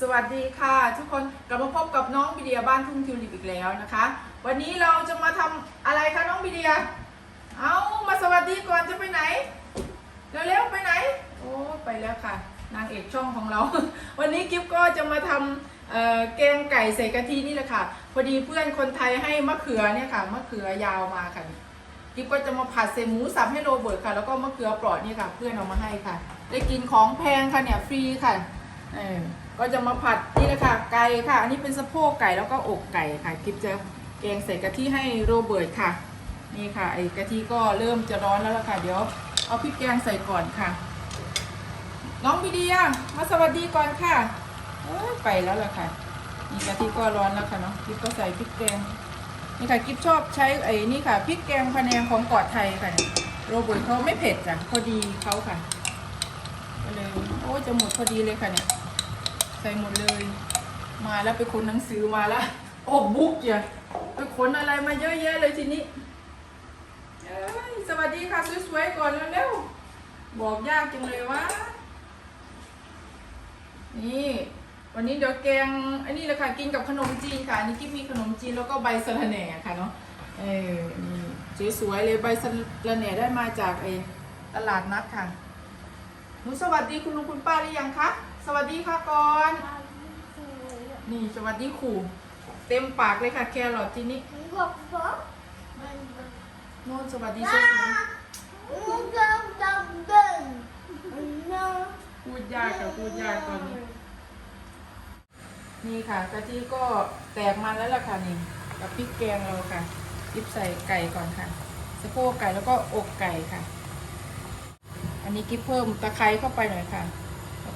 สวัสดีค่ะ ทุกคนกลับมาพบกับน้องบิเดียบ้านทุ่งทิวลิปอีกแล้วนะคะ วันนี้เราจะมาทำอะไรคะน้องบิเดีย เอามาสวัสดีก่อนจะไปไหนเร็วๆไปไหน โอ้ไปแล้วค่ะ นางเอกช่องของเรา วันนี้กิฟก็จะมาทำแกงไก่ใส่กะทินี่แหละค่ะ พอดีเพื่อนคนไทยให้มะเขือเนี่ยค่ะมะเขือยาวมาค่ะกิฟก็จะมาผัดใส่หมูสับให้โรเบิร์ตค่ะ แล้วก็มะเขือปราะนี่ค่ะ เพื่อนเอามาให้ค่ะ ได้กินของแพงค่ะเนี่ยฟรีค่ะเออ ก็จะมาผัดนี่แหละค่ะไก่ค่ะ อันนี้เป็นสะโพกไก่แล้วก็อกไก่ค่ะกิฟจะแกงใส่กะทิให้โรเบิร์ตค่ะ นี่ค่ะไอ้กะทิก็เริ่มจะร้อนแล้วล่ะค่ะ เดี๋ยวเอาพริกแกงใส่ก่อนค่ะ น้องบีเดียมาสวัสดีก่อนค่ะไปแล้วล่ะค่ะนี่กะทิก็ร้อนแล้วค่ะเนาะกิฟก็ใส่พริกแกงนี่ค่ะกิฟชอบใช้ไอ้นี่ค่ะพริกแกงพะแนงของกาะไทยค่ะโรเบิร์ตเขาไม่เผ็ดจ้ะพอดีเขาค่ะก็เลยโอ้จะหมดพอดีเลยค่ะเนี่ย ใส่หมดเลย มาแล้วไปค้นหนังสือมาแล้วโอ้บุ๊กจ้ะไปค้นอะไรมาเยอะแยะเลยทีนี้สวัสดีค่ะสวยๆก่อนเร็วๆบอกยากจังเลยวะนี่วันนี้เดี๋ยวแกงอันนี้เลยค่ะกินกับขนมจีนค่ะอันนี้กิ๊บมีขนมจีนแล้วก็ใบสะระแหน่ค่ะเนาะเออนี่สวยๆเลยใบสะระแหน่ได้มาจากไอ้ตลาดนัดค่ะหนูสวัสดีคุณลุงคุณป้าหรือยังคะ สวัสดีค่ะก่อน นี่สวัสดีขู่ เต็มปากเลยค่ะ แครอทที่นี่โน่นสวัสดีสวยๆพูดยากค่ะพูดยากตอนนี้ นี่ค่ะกะทิก็แตกมันแล้วล่ะค่ะนี่กับพริกแกงเราค่ะยิบใส่ไก่ก่อนค่ะสะโพกไก่แล้วก็อกไก่ค่ะ อันนี้กิ๊บเพิ่มตะไคร้เข้าไปหน่อยค่ะแล้ว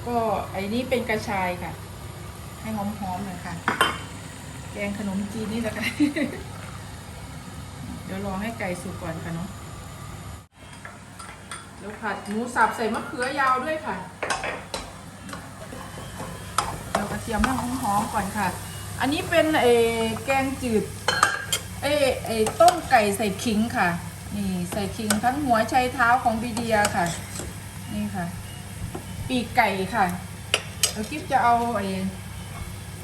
ก็ไอ้นี้เป็นกระชายค่ะ ให้หอมๆหน่อยค่ะ แกงขนมจีนนี่แหละค่ะ เดี๋ยวรอให้ไก่สุกก่อนค่ะเนาะแล้วผัดหมูสับใส่มะเขือยาวด้วยค่ะเรากระเทียมให้หอมๆก่อนค่ะ อันนี้เป็นเอแกงจืดเอเออต้มไก่ใส่ขิงค่ะ นี่ใส่ขิงทั้งหัวไชเท้าของบีเดียค่ะ นี่ค่ะ ปีกไก่ค่ะเดี๋ยวกิ๊บจะเอาไอ้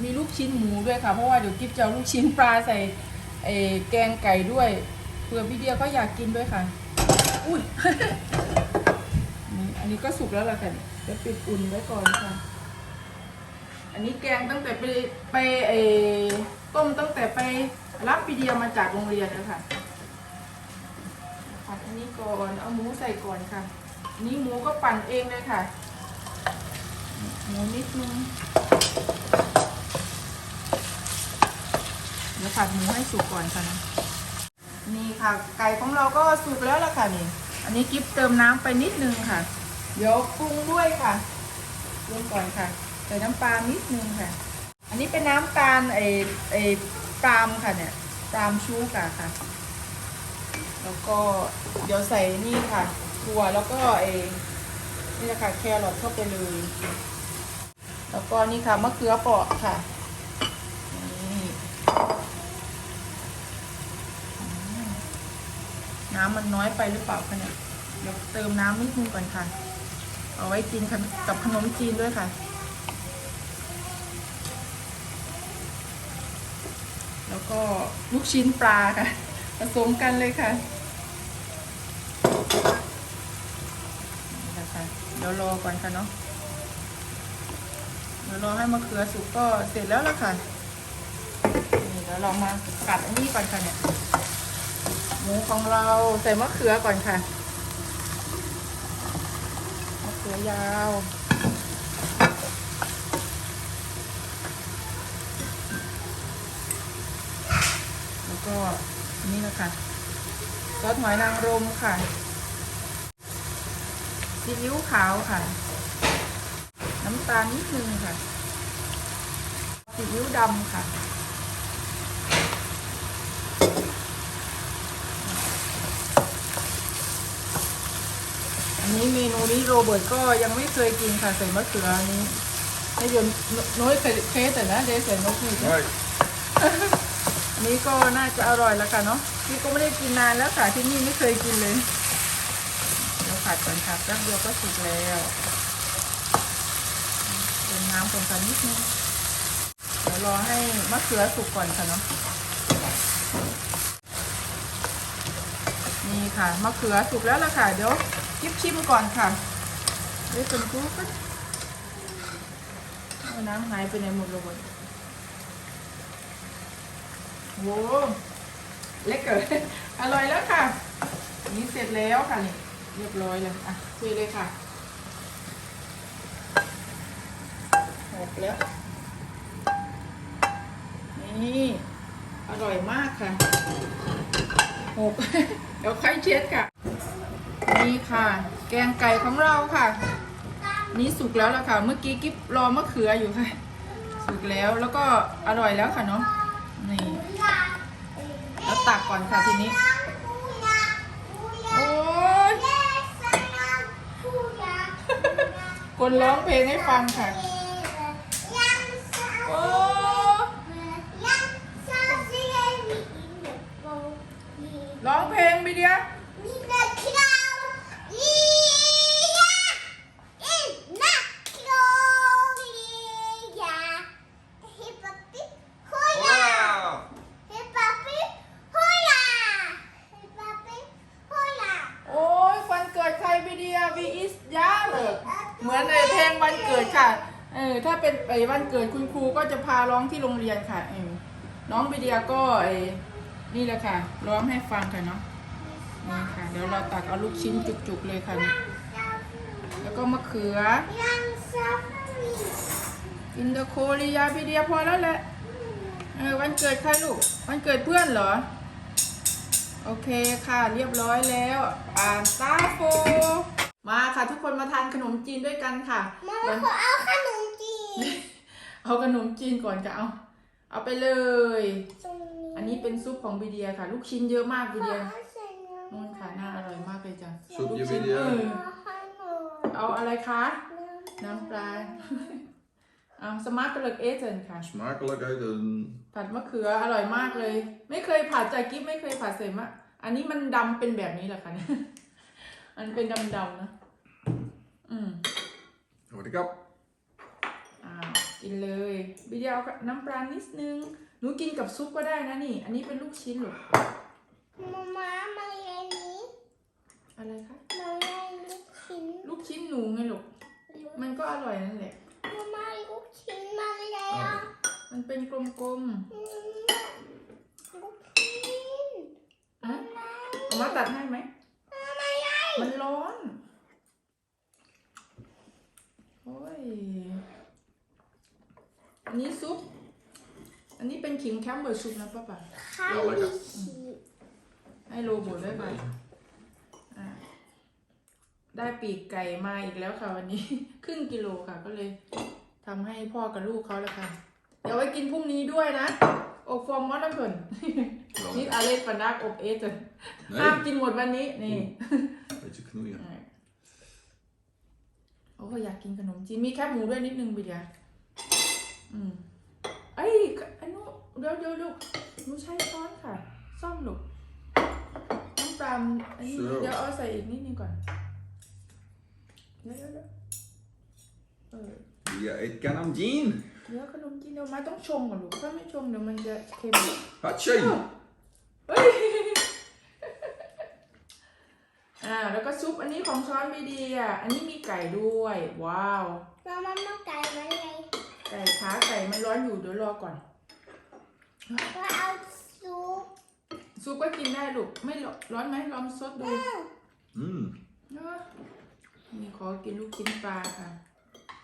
มีลูกชิ้นหมูด้วยค่ะ เพราะว่าเดี๋ยวกิ๊บจะเอาลูกชิ้นปลาใส่ไอ้แกงไก่ด้วยเผื่อบีเดียก็อยากกินด้วยค่ะ อุ้ยนี่อันนี้ก็สุกแล้วล่ะค่ะเดี๋ยวปิดอุ่นไว้ก่อนค่ะ อันนี้แกงตั้งแต่ไปไปเออต้มตั้งแต่ไปรับปีเดียมาจากโรงเรียนนะคะผัดอันนี้ก่อน เอาหมูใส่ก่อนค่ะนนี้หมูก็ปั่นเองเลยค่ะ หมูนิดนึงเดี๋ยวผัดหมูให้สุกก่อนค่ะนะนี่ค่ะ ไก่ของเราก็สุกแล้วล่ะค่ะนี่ อันนี้กิ๊บเติมน้ำไปนิดนึงค่ะ เดี๋ยวปรุงด้วยค่ะปรุงก่อนค่ะใส่น้ำปลานิดนึงค่ะ อันนี้เป็นน้ำตาลไอไอปาล์มค่ะเนี่ยปาล์มชูกะค่ะ แล้วก็เดี๋ยวใส่นี่ค่ะถั่วแล้วก็ไอ นี่แหละค่ะแครอทเข้าไปเลย แล้วก็นี่ค่ะมะเขือเปราะค่ะนี่น้ำมันน้อยไปหรือเปล่าคะเนี่ยเดี๋ยวเติมน้ำนิดนึงก่อนค่ะ เอาไว้กินกับขนมจีนด้วยค่ะ แล้วก็ลูกชิ้นปลาค่ะผสมกันเลยค่ะนี่แหละ ค่ะ เดี๋ยวรอก่อนค่ะเนาะเดี๋ยวรอให้มะเขือสุกก็เสร็จแล้วละค่ะ นี่เดี๋ยวเรามากัดอันนี้ก่อนค่ะเนี่ย หมูของเราใส่มะเขือก่อนค่ะ มะเขือยาวแล้วก็นนี่แหละค่ะซอสหอยนางรมค่ะ ซีอิ๊วขาวค่ะ น้ำตาลนิดนึงค่ะซีอิ๊วดำค่ะอันนี้เมนูนี้โรเบิร์ตก็ยังไม่เคยกินค่ะใส่มะเขืออันนี้ให้ยนน้อยเคยเคยแต่นะเดยวใส่มะเขือ Right. อันนี้ก็น่าจะอร่อยแล้วค่ะเนาะนี่ก็ไม่ได้กินนานแล้วค่ะที่นี่ไม่เคยกินเลยเดี๋ยว ผัดก่อนค่ะแป๊บเดียวก็สุกแล้วเติมน้น้ำก่อนค่ะนิดนึงเดี๋ยวรอให้มะเขือสุกก่อนค่ะเนาะนี่ค่ะมะเขือสุกแล้วล่ะค่ะ เดี๋ยวกิ๊บชิมก่อนค่ะเดี๋ยวเป็นกูก็น้ำหายไปไหนหมดเลยโว้เล็กเกินอร่อยแล้วค่ะ นี่เสร็จแล้วค่ะนี่ เรียบร้อยเลยอะคุยเลยค่ะหกแล้ว นี่ อร่อยมากค่ะหกเดี๋ยวค่อยเช็ดค่ะ นี่ค่ะ แกงไก่ของเราค่ะ นี่สุกแล้วล่ะค่ะ เมื่อกี้กิ๊บรอมะเขืออยู่ค่ะ สุกแล้วแล้วก็อร่อยแล้วค่ะเนาะนี่แล้วตักก่อนค่ะทีนี้ โอ้ย คนร้องเพลงให้ฟังค่ะ โอ้ร้องเพลงไปเดียว Wow! โอ้ยวันเกิดใครไปเดียวีอิสยาเลยเหมือนในเพลงวันเกิดค่ะ เป็นไอ้วันเกิดคุณครูก็จะพาร้องที่โรงเรียนค่ะเอน้องไปเดียก็ไอ้นี่แหละค่ะร้องให้ฟังค่ะเนาะนี่ค่ะเดี๋ยวเราตักเอาลูกชิ้นจุกๆเลยค่ะ แล้วก็มะเขืออินเดโคเรียไปเดียพอแล้วแหละเออวันเกิดใครลูกวันเกิดเพื่อนเหรอ โอเคค่ะเรียบร้อยแล้ว อ่านตาโฟมาค่ะทุกคนมาทานขนมจีนด้วยกันค่ะวันเอา เอาขนมจีนก่อนค่ะเอาเอาไปเลย ตรงนี้อันนี้เป็นซุปของบีเดียค่ะ ลูกชิ้นเยอะมากบีเดียขอใส่น้ำนู่นค่ะน่าอร่อยมากเลยจ้ะซุปลูกเยอะชิ้นบีเดียเออขอหนูเอาอะไรคะน้ำน้ำปลาเอาสมาร์ทกระเลิกเอเจนค่ะ Smakelijk uit een ผัดมะเขืออร่อยมากเลย ไม่เคยผัดจากกิ๊บไม่เคยผัดเสร็จมะอันนี้มันดำเป็นแบบนี้แหละค่ะเนี่ยมันเป็นดำๆนะอืม Word ik op. อ้าวกินเลยบิเดียวกับน้ำปลานิดนึง หนูกินกับซุปก็ได้นะนี่ อันนี้เป็นลูกชิ้นหรอมาม่ามาเรียนนี้อะไรคะมาเรียนลูกชิ้น ลูกชิ้นหนูไงลูกมันก็อร่อยนั่นแหละมาม่าลูกชิ้นมาเรียนมันเป็นกลมอืมลูกชิ้นๆอะเอามาตัดให้ไหมมาเรียนมันร้อน โอ้ยอั นนี้ซุป อันนี้เป็นขิงแคมเบอร์ซุปนะป้าป่าข้าว Ja, lekker. มีชีสให้โรบอทด้วยค่ะอะได้ปีกไก่มาอีกแล้วค่ะวันนี้ ครึ่งกิโลค่ะ ก็เลยทำให้พ่อกับลูกเขาแล้วค่ะ เดี๋ยวไว้กินพรุ่งนี้ด้วยนะอบฟอร์มมอสน้ำผึ้งนี่ Wel, อาเลสปานักอบเอสจนห้าม Nee, กินหมดวันนี้นี่ beetje knoeien. โอ้อยากกินขนมจีนมีแคบหมูด้วยนิดนึงบิดยา อืมไอ้ยไอ้หนูเดี๋ยวเดี๋ยวลูกหนูใช้ช้อนค่ะ ซ่อมลูกน้ำปลาอันนี้เชื่อเดี๋ยวเอาใส่อีกนิดนึงก่อนเดี๋ยวเดี๋ยวเดี๋ยวเออ Je eet kan hem zien. เดี๋ยวขนมจีนเดี๋ยวมาต้องชงก่อนลูกถ้าไม่ชงเดี๋ยวมันจะเค็ม Hatsje. เฮ้ยอ่าแล้วก็ซุปอันนี้ของช้อนบีเดียอันนี้มีไก่ด้วย ว้าว มาม่ามาไก่มาเรียนไก่ขาไก่มันร้อนอยู่เดี๋ยวรอก่อน ก็เอาซุปซุปก็กินได้ลูก ไม่ร้อนร้อนไหมลองซดดู Mm. เนอะนี่ขอกินลูกชิ้นปลาค่ะ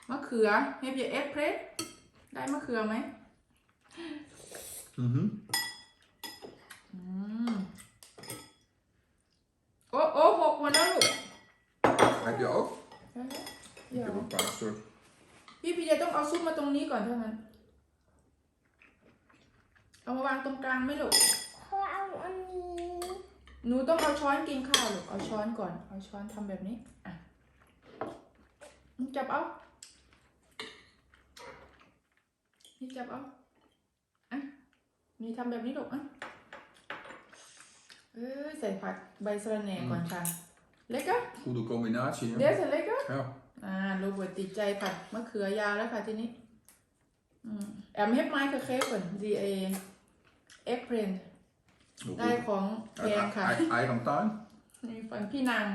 มะเขือเฮฟเยเอฟเพรสได้มะเขือไหม Mhm. อืมโอ้โอ้หกหมดแล้วลูก Heb je ook? เดี๋ย Ik ว heb een paar stuk. พี่พีเดียต้องเอาซุปมาตรงนี้ก่อนเท่านั้น เอามาวางตรงกลางไหมลูกเขาเอาอันนี้หนูต้องเอาช้อนกินข้าวลูกเอาช้อนก่อน เอาช้อนทำแบบนี้ อะนี่จับเอา นี่จับเอา อะ นี่ทำแบบนี้ลูกอะ เอ้ยใส่ผักใบสะระแหน่ก่อนค่ะ เล็กก็ Goede combinatie. เดี๋ยว Hè? ใส่เล็กก็ Ja. อ่าโรเบิร์ตติดใจผัดมะเขือยาวแล้วค่ะทีนี้ em heb mij gegeven die eh, eggplant Hoe ได้ goed. ของแพ Uit งค่ะ ei- eigen tuin? นี่ฝันพี่นาง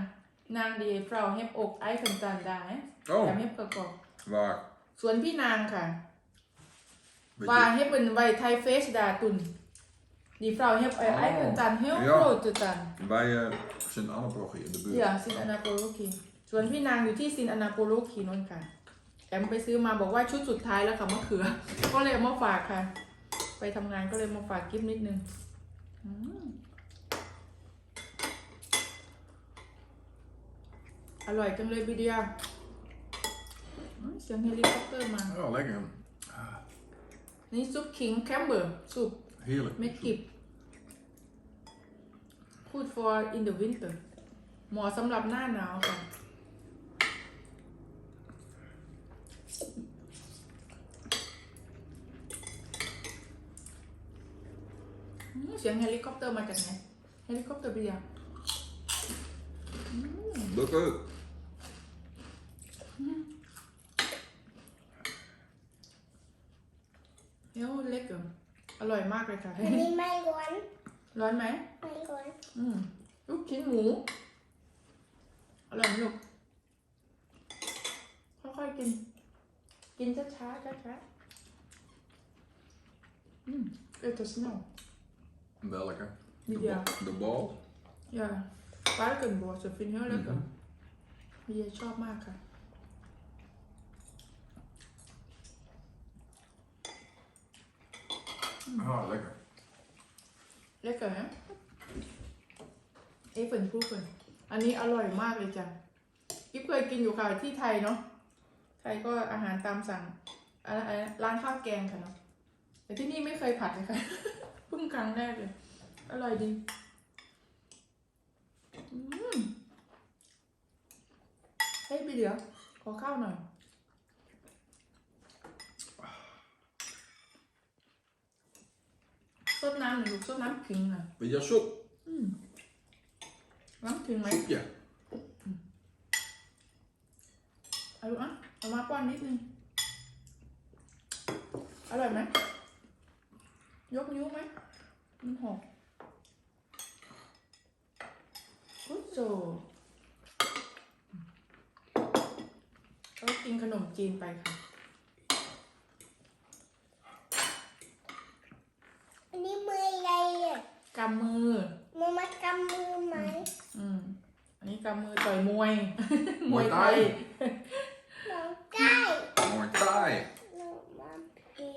นางดีเฟราเฮปอกไอคันจันได้แอ Oh, มเฮปกระกอบ waar? สวนพี่นางค่ะ Weet ว่า je- เฮปเป็นใบไทยเฟสดาตุนดีเฟราเฮปไอไอคันจันเฮล Ja. โรดจัน Bij uh, Sint-Anne-brochie in de buurt. เดี๋ย วซินอนาโปโลคีสวนพี่นางอยู่ที่ซินอนาโปโลคีนนท์ค่ะแอมไปซื้อมาบอกว่าชุดสุดท้ายแล้วค่ะมะเขือ ก็เลยเอามาฝากค่ะ ไปทำงานก็เลยมาฝากกิฟนิดนึงอืมอร่อยจังเลยบีเดียอืมเสียงเฮลิคอปเตอร์มา Oh, lekker. นี่ซุปขิงแคมเบอร์ซุป Heerlijk. เม็ดกิบ Good for in the winter เหมาะสำหรับหน้าหนาวค่ะ อืม เสียงเฮลิคอปเตอร์มาจากไหนเฮลิคอปเตอร์เบียร์ Lekker. เฮ้ยเล็กเกินอร่อยมากเลยค่ะ อันนี้ไม่ร้อนร้อนไหม ไม่ร้อนอืมลูกชิ้นหมู อร่อยไหมลูกค่อยๆกิน กินช้าๆช้าๆอืมเออตัวสโนว์ Wel lekker. De, Ja. ba- de bal. อย่าป้าเกินบัวจะฟินเฮลเลยกันเบียร์ชอบมากค่ะ Ah, lekker. เล็กเกินนะเอ้เฟินพูดเฟินอันนี้อร่อยมากเลยจ้ะกิ๊บเคยกินอยู่ค่ะที่ไทยเนาะ ไทยก็อาหารตามสั่งอะไรอะไรร้านข้าวแกงค่ะเนาะแต่ที่นี่ไม่เคยผัดเลยค่ะเพิ่งครั้งแรกเลย อร่อยดีอืมเฮ้ยพี่เดี๋ยว ขอข้าวหน่อยซดน้ำหน่อยลูกซดน้ำขิงหน่อย Weet je, soep. น้ำขิงไหม Soepje. เอาลูกอะ เอามาป้อนนิดนึง อร่อยไหม ยกนิ้วไหม มันหกกุ๊ดโจก็กินขนมจีนไปค่ะ อันนี้มืออะไรอะกำมือมามากำมือไหม อืม อันนี้กำมือต่อยมวย มวยไทยน้องได้ Mooi taai. น้องมาพี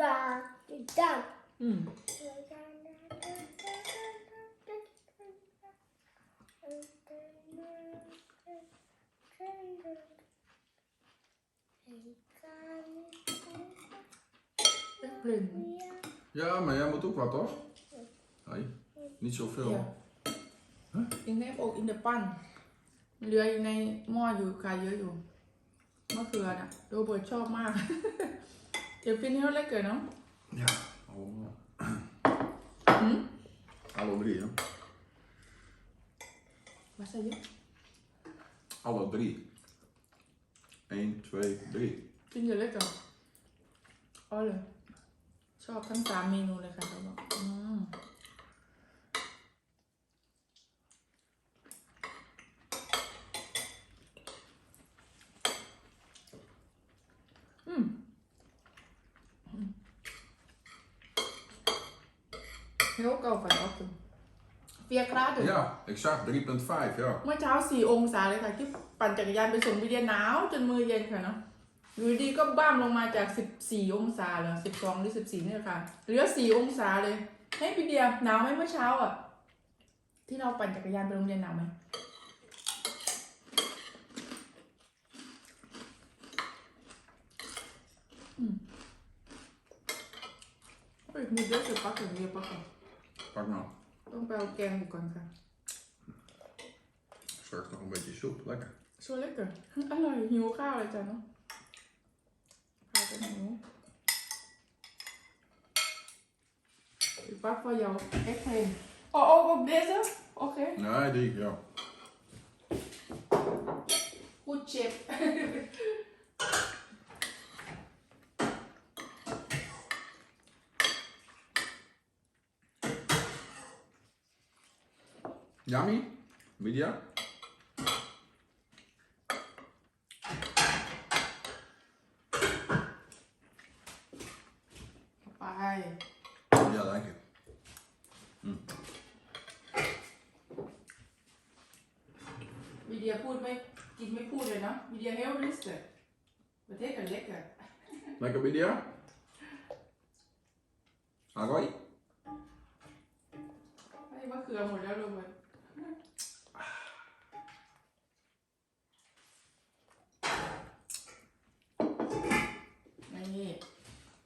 ดาดังอืมเป็นเพลง Ja, maar jij moet ook wat, toch? Nee, niet zoveel. เดี๋ยวยังได้อกอินเดปั ม้ออยู่ค่ะเยอะอยู่มะเขือน่ะโรเบิร์ตชอบมากเดี๋ยวฟินให้เขาเล็กเกินเนาะ Ja, allemaal. หืม Alle drie, hè? วาซาบิ Alle drie. 1, 2, 3. กินเดี๋ยวเล็กก่อนอ๋อเลยชอบทั้งสามเมนูเลยค่ะเขาบอกอืม Heel koud vanochtend. 4 graden. Ja, ik zag 3,5, ja. เมื่อเช้า 4 องศาเลยค่ะ ที่ปั่นจักรยานไปส่งวิเดียหนาวจนมือเย็นค่ะเนาะอยู่ดีก็บ้ามลงมาจาก 14 องศาเหรอ12 หรือ 14เนี่ยค่ะ เหลือ 4 องศาเลยให้พี่เดียหนาวไหมเมื่อเช้าอะ ที่เราปั่นจักรยานไปโรงเรียนหนาวไหมอืมเฮ้ยมี nou. ต้องไปเอาแกงอยู่ก่อนค่ะ Straks nog een beetje soep. Lekker. ชัวร์เล็กเกินอร่อยหิวข้าวเลยจ้ะเนาะพาไปหิว Ik pak voor jou echt heen. Oh, ook op deze? Oké. Nee, die, ja. Goed chip. Yummy? Media?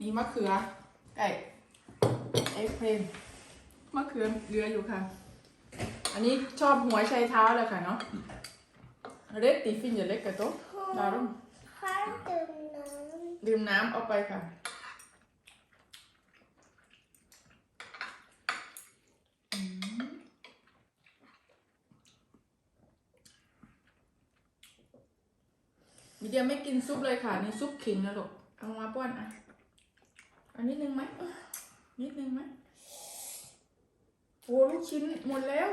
นี่มะเขือไก่เอ็กเพรนมะเขือเหลืออยู่ค่ะ อันนี้ชอบหัวไชเท้าเลยค่ะเนาะเล็กตีฟินอย่าเล็กกระโต๊ะดารุ่มพ่อตื่นน้ดื่มน้ำเอาไปค่ะอืมมีเดียไม่กินซุปเลยค่ะ นี่ซุปขิงนะลูกเอามาป้อนอะเอันนิดนึงไหมนิดนึงไหมโอ้ลูกชิ้นหมดแล้ว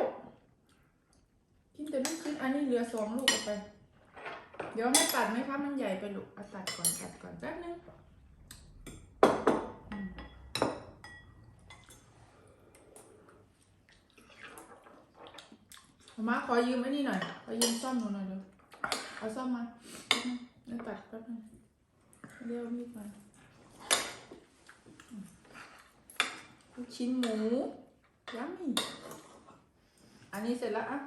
กินแต่ลูกชิ้นอันนี้เหลือสองลูกเอาไป เดี๋ยวให้ตัดไหมคะมันใหญ่ไปลูกเอาตัดก่อนตัดก่อนแป๊บนึงอืมาขอยืมไอ้นี่หน่อย ขอยืมซ่อมหนูหน่อยเดี๋ยวเอาซ่อมมาแป๊บนึงเดี๋ยวตัดแป๊บนึงเรียวมีดมาอืม ลูกชิ้นหมูยัมมี่อันนี้เสร็จแล้วอะ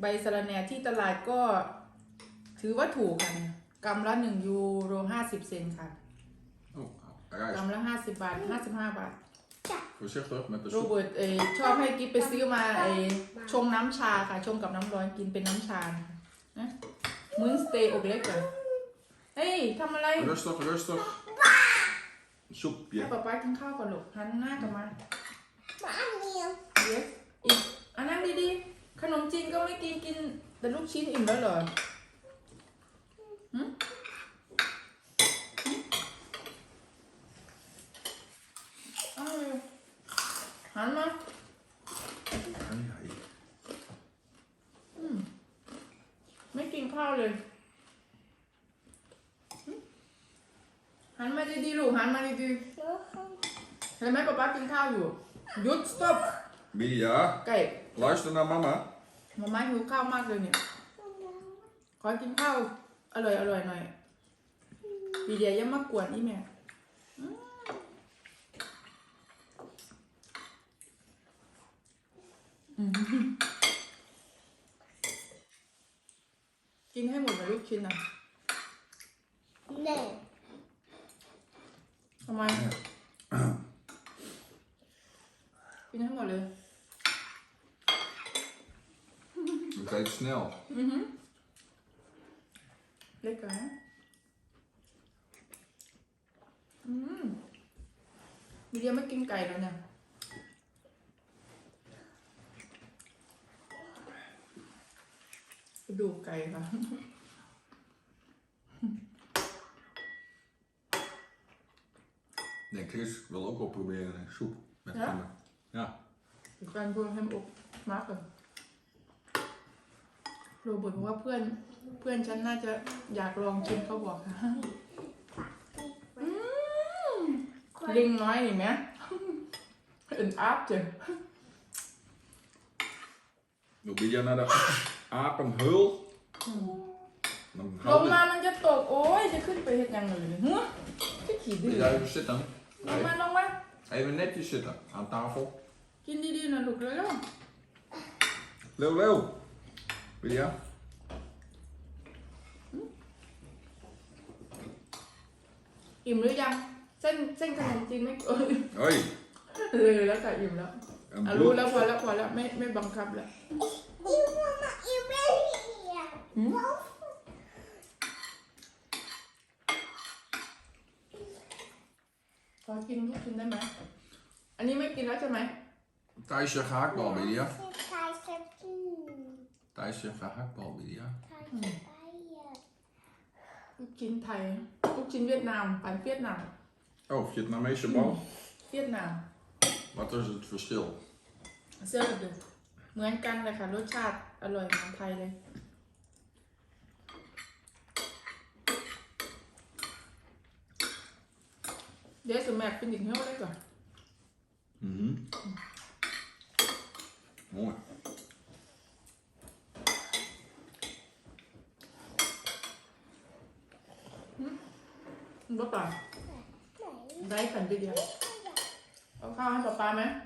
ใบสะระแหน่ที่ตลาดก็ถือว่าถูกค่ะเนี่ยกำละหนึ่งยูโรห้าสิบเซนค่ะ Oh, rijst. กำละห้าสิบบาทห้าสิบห้าบาท Voorzichtig met de โร soep. เบิร์ตเออชอบให้กิฟไปซื้อมาเออชงน้ำชาค่ะ ชงกับน้ำร้อนกินเป็นน้ำชาค่ะนะมื้อสเตย์อกเล็กอะเฮ้ยทำอะไร Rustig, rustig. ให้ Soepje. ป๊าป๊ากินข้าวก่อนลูกหันหน้ากลับมาำบ้านเดียวเยสอีกอันนั้นดีๆ ขนมจีนก็ไม่กินกินแต่ลูกชิ้นอิ่มแล้วเหรอหึหึเอาเลย หันมา Ai, ai. ไม่กินข้าวเลยหันมาดีๆลูกหันมาดีๆเห็นไหมป๊าป๊ากินข้าวอยู่หยุด stop Media, ไก่ luister naar mama. มาม่าหิวข้าวมากเลยเนี่ยขอกินข้าวอร่อยอร่อยหน่อยดีเดียยังมากวนนี่แม่อืมอืม กินให้หมดเลยลูกชิ้นอะแน่ทำไม กินให้หมดเลย Het eet snel. อือหือเล็กกันนะอืมมีเดียไม่กินไก่แล้วเนี่ย กระดูกไก่ค่ะ Nee, Chris wil ook wel proberen een soep met Ja? Emma. Ja. แฟนเพื่อนให้อกมากเลยโรเบิร์ตบอกว่าเพื่อนเพื่อนฉันน่าจะอยากลองชิมเขาบอกค่ะอืมลิงน้อยเห็นไหม een aapje Wil Media naar de apenhul? Dan ลง houdt มา het. มันจะตก โอ้ย จะขึ้นไปเห็นยังเลยหัวจะขี่ดื้อ Media, even zitten. ลงมา Nee, ลงมา Even netjes zitten aan tafel. กินดีๆนะลูกเร็ว Leeuw, leeuw. Media. ๆอิ่มหรือยัง เส้นเส้นขนมจีนไม่เอ้ย Hoi. เลยแล้วค่ะอิ่มแล้ว Een อะรู้ bloed. แล้วพอแล้วพอแล้วไม่ไม่บังคับแล้ว อีมามาอีเบลเฮีย หืม ขอกินลูกชิ้นได้ไหม อันนี้ไม่กินแล้วใช่ไหม Thijsje gehaktbal, Media. ใครจะกิน Thijsje gehaktbal, Media. ใครจะไปอะลูกชิ้นไทย ลูกชิ้นเวียดนามปันเวียดนาม Oh, Vietnamese bal. เวียดนาม Wat is het verschil? เสื้อดูเหมือนกันเลยค่ะ รสชาติอร่อยเหมือนไทยเลย 예수 맥 빈딩 해오래가 음. 오. 음? 봐봐. 나이 반대기야. 어, 가만 봐봐, 맨.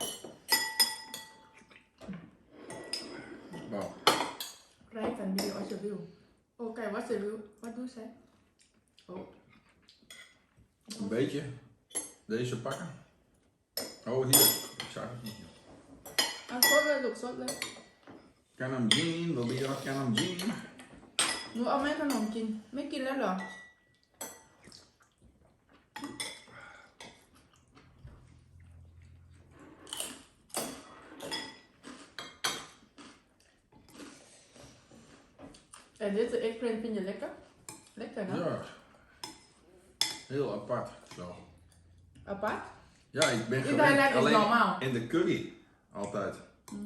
봐. 라이 반대기 어디서 비우? 오, 가이 왔어 비우. Wat doe zij? Oh. Een beetje. Deze pakken. Oh, hier. Ik zag het niet. Ah, sorry, ook zo leuk. hem Jean, wil je dat hem Jean? Nu al mijn hem zien. Mijn En dit En deze eggplant vind je lekker? Lekker, hè? Ja. Heel apart, zo. Apart? Ja, ik ben Iedereen lijkt gewend het alleen normaal. in de curry. Altijd.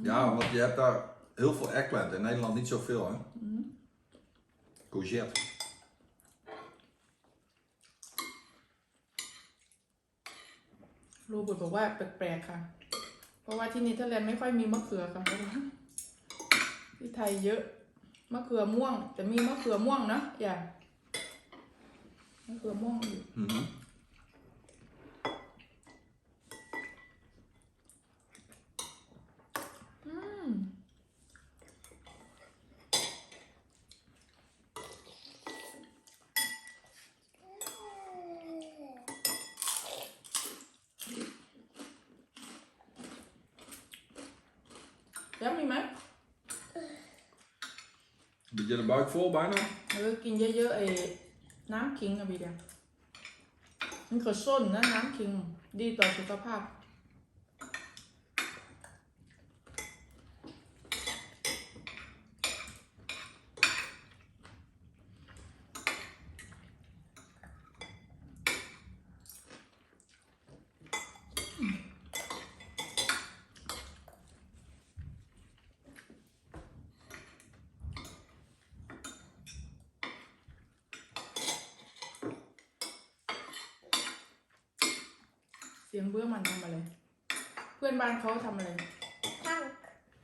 Ja, want je hebt daar heel veel eggplant. In Nederland niet zoveel, hè. Courgette. โรเบิร์ตบอกว่าแปลกๆค่ะ เพราะว่าที่เนเธอร์แลนด์ไม่ค่อยมีมะเขือค่ะ ที่ไทยเยอะ มะเขือม่วง แต่มีมะเขือม่วงนะ อย่ามะเขือม่วงอยู่ Mhm. อื แล้วมีไหม Beetje de buik vol bijna. เออกินเยอะๆไอ้น้ำขิงอะบีเดียมันก็ส้นนะน้ำขิง ดีต่อสุขภาพ สียงเบื้อมันทำอะไร เพื่อนบ้านเขาทำอะไรทั้ง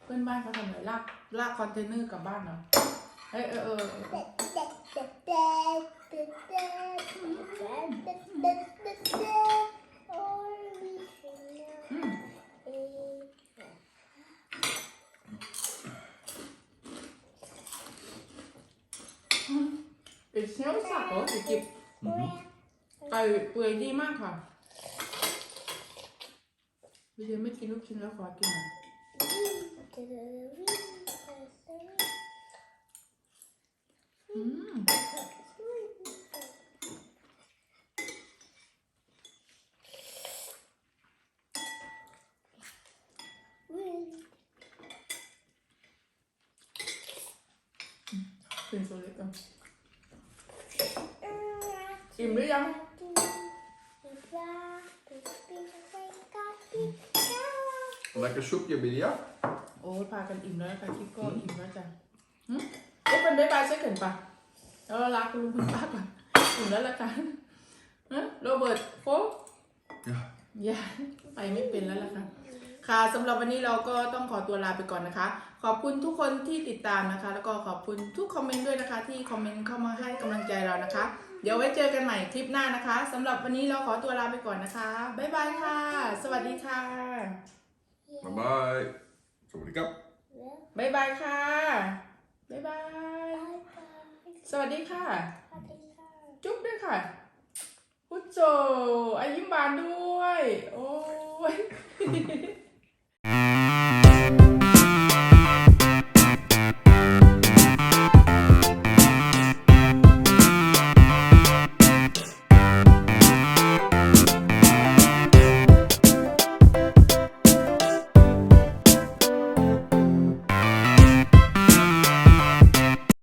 เพื่อนบ้านเขาทำอะไรลากลากคอนเทนเนอร์กลับบ้านเหรอเอยเออเออเออเด็ดเด็ดเด็ดเด็ดเด็ดเด็ดเด็ดเด็ดเด็ดเด็ดเด็ดโอ้ยมีเสียงอืมเอ๊ะเป็นเซลล์สักเหรอจิบจิบ Mhm. ไก่เปื่อยดีมากค่ะ j'aimais qu'il nous qu'il nous fasse Hum. Penso che... Sì, vediamo. ง Lekker soepje, Bidia. โอ้ยพากันอิ่มแล้วค่ะคลิปก็อิ่มแล้วจ้ะหึเอ๊ะเป็นบ๊ายบายเซ็กเห็นปะแล้วลาคุณลุงคุณป้าก่อนอิ่มแล้วละกันฮะโรเบิร์ตโฟก Ja. อย่าไปไม่เป็นแล้วล่ะค่ะ ค่ะสำหรับวันนี้เราก็ต้องขอตัวลาไปก่อนนะคะ ขอบคุณทุกคนที่ติดตามนะคะ แล้วก็ขอบคุณทุกคอมเมนต์ด้วยนะคะ ที่คอมเมนต์เข้ามาให้กำลังใจเรานะคะ เดี๋ยวไว้เจอกันใหม่คลิปหน้านะคะสำหรับวันนี้เราขอตัวลาไปก่อนนะคะ บ๊ายบายค่ะ สวัสดีค่ะ Bye bye. Sorry, kap. บ๊ายบายค่ะ บ๊ายบาย สวัสดีค่ะ จุ๊บด้วยค่ะพุทโจอายิ้มบานด้วย โอ้ย